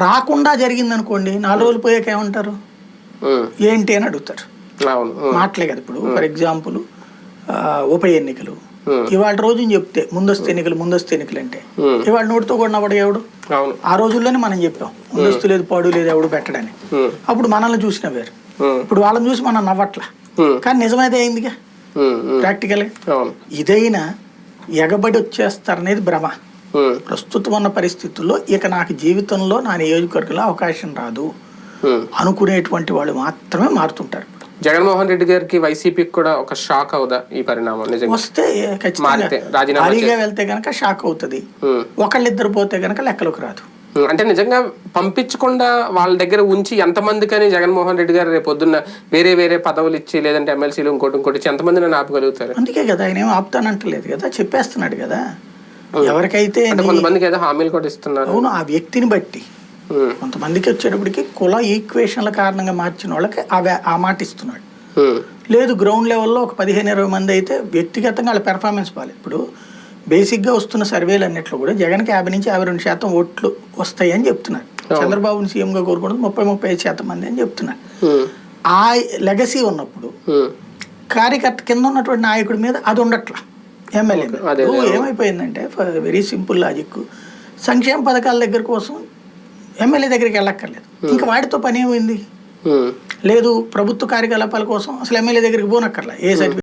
రాకుండా జరిగింది అనుకోండి నాలుగు రోజులు పోయాక ఏమంటారు? ఏంటి అని అడుగుతారు. మాటలే కదా ఇప్పుడు. ఫర్ ఎగ్జాంపుల్ ఉప ఎన్నికలు. ఇవాళ రోజుని చెప్తే ముందస్తు ఎన్నికలు ముందస్తు ఎన్నికలు అంటే. ఇవాళ నోటితో కూడా నవ్వడు ఎవడు? ఆ రోజుల్లోనే మనం చెప్పాం. ముందస్తు లేదు పాడు లేదు ఎవడు పెట్టడని. అప్పుడు మనల్ని చూసిన వేరు. ఇప్పుడు వాళ్ళని చూసి మనం నవ్వట్లా. కానీ నిజమైతే అయిందిగా ప్రాక్టికల్గా అవును. ఇదైనా ఎగబడి వచ్చేస్తారనేది భ్రమ. ప్రస్తుతం ఉన్న పరిస్థితుల్లో ఇక నాకు జీవితంలో నా నియోజకవర్గంలో అవకాశం రాదు. ఉమ్. అనుకునేటువంటి వాళ్ళు మాత్రమే మారుతుంటారు. జగన్మోహన్ రెడ్డి గారికి వైసీపీకి కూడా ఒక షాక్ అవుదా ఈ పరిణామం? నిజంగా వస్తే ఖచ్చితంగా వెళ్తే గనక షాక్ అవుతుంది. ఉమ్, ఒకళ్ళిద్దరు పోతే గనక లెక్కలోకి రాదు. ఉమ్, అంటే నిజంగా పంపించకుండా వాళ్ళ దగ్గర ఉంచి ఎంతమందికని జగన్మోహన్ రెడ్డి గారు రేపు పొద్దున్న వేరే వేరే పదవులు ఇచ్చి లేదంటే ఎమ్మెల్సీలు ఇంకోటి ఇంకోటి ఇచ్చి ఎంతమంది నన్ను ఆపగలుగుతారు? అందుకే కదా ఆయన ఏం ఆపుతానంటలేదు కదా చెప్పేస్తున్నాడు కదా. ఎవరికైతే కొంతమందికి ఏదో హామీలు కూడా ఇస్తున్నారు. అవును ఆ వ్యక్తిని బట్టి. కొంతమందికి వచ్చేటప్పటికి కుల ఈక్వేషన్ల కారణంగా మార్చిన వాళ్ళకి ఆ మాట ఇస్తున్నాడు. లేదు గ్రౌండ్ లెవెల్లో ఒక పదిహేను ఇరవై మంది అయితే వ్యక్తిగతంగా వాళ్ళ పెర్ఫార్మెన్స్ బాగాలేదు ఇప్పుడు బేసిక్గా వస్తున్న సర్వేలు అన్నిట్లో కూడా జగన్కి యాభై నుంచి యాభై రెండు శాతం ఓట్లు వస్తాయి అని చెప్తున్నారు. చంద్రబాబుని సీఎంగా కోరుకుంటే ముప్పై ముప్పై ఐదు శాతం మంది అని చెప్తున్నారు. ఆ లెగసీ ఉన్నప్పుడు కార్యకర్త కింద ఉన్నటువంటి నాయకుడి మీద అది ఉండట్లా. ఎమ్మెల్యే. ఏమైపోయిందంటే వెరీ సింపుల్ లాజిక్. సంక్షేమ పథకాల దగ్గర కోసం ఎమ్మెల్యే దగ్గరికి వెళ్ళక్కర్లేదు. ఇంకా వాటితో పని ఏమైంది. లేదు ప్రభుత్వ కార్యకలాపాల కోసం అసలు ఎమ్మెల్యే దగ్గరికి పోనక్కర్లా. ఏ సర్టిఫికేట్